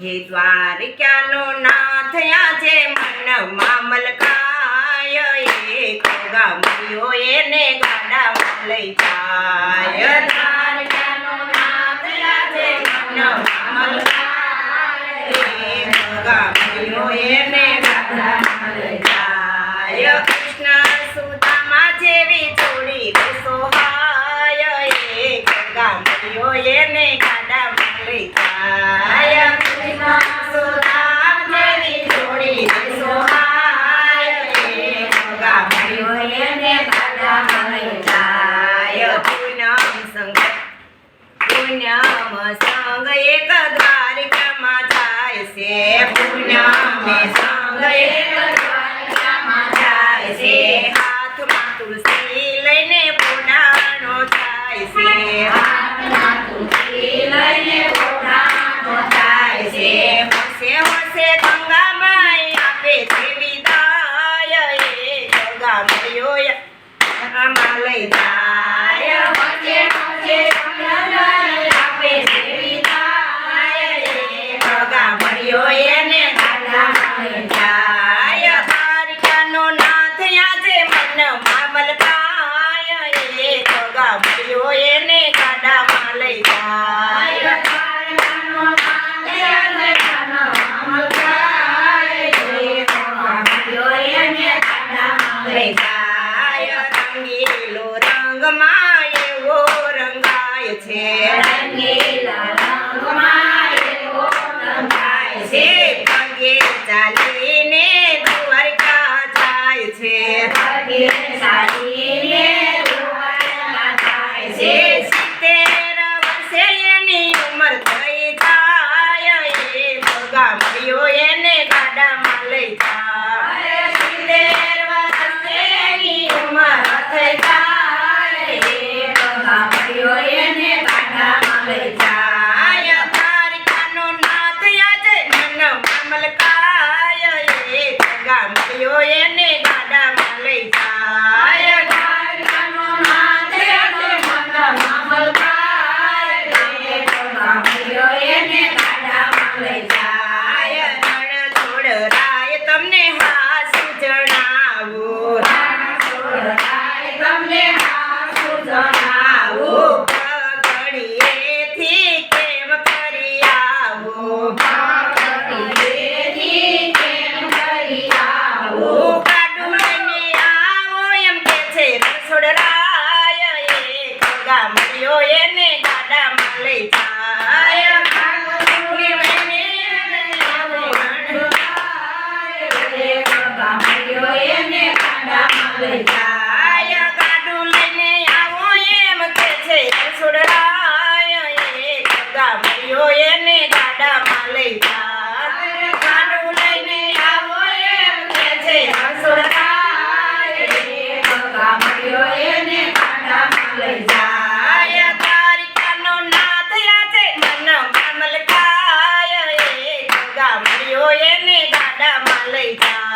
હે દ્વારિકાનો નાથ આજે મામલકાય એ એક ગામડિયો એને ગાડામાં લઈ જાય દ્વારિકાનો નાથ આજે મામલકાય એ એક ગામડિયો એને ગાડામાં લઈ જાય કૃષ્ણ સુદામા જેવી જોડી સોહાય, એક ગામડિયો એને ગાડામાં લઈ જાય કૃષ્ણ સુદામ જેવી જોડી સોહાય જાય પૂનમ સંગ સંગ, એક દ્વારિકામાં જાય છે. પુણ્યમ સંગ, એક હોશે હોશે ગંગામાઈ આપે છે વિદાય એ ગંગા મયો આપે છે વિદાય એ ગંગા જાય દ્વારિકાનો નાથ આજે મામલ મલકાય એ ગંગા મયો એને ગાડામાં લઈ જાય દ્વારિકાનો નાથ આજે મનમાં મલકાય એ ગંગા મયો એને ગાડામાં લઈ જાય રંગીલો રંગમાં એવો રંગાય છે રંગીલા રંગમાં એવો રંગાય છે પગે ચાલીને દ્વારકા જાય છે પગે ચાલીને દ્વારકા જાય છે સિત્તેર વર્ષે એની ઉંમર થઈ જાય એ ભગા મળ્યો એને ગાડામાં લઈ જાય સિત્તેર વર્ષે એની ઉંમર થઈ જાય એ ભગા મળ્યો એને ગાડામાં લઈ જાય દ્વારિકાનો નાથ આજે મનમાં મલકાય એ ભગા મળ્યો એને ગાડામાં લઈ જાય દ્વારિકાનો નાથ આજે મનમાં મલકાય એ ભગા મળ્યો એને ગાડામાં લઈ જાય રણ છોડ રાય તમને હાસુ જણાવું રણ છોડ રાય તમને હાસુ જણાવું પગડીએથી કેમ કરી આવું પગડીએથી કેમ કરી આવું કાડું લઈને આવો એમ કે છે રસોડરાય એ ગંગા મળ્યો એને ગાડામાં that my lay down.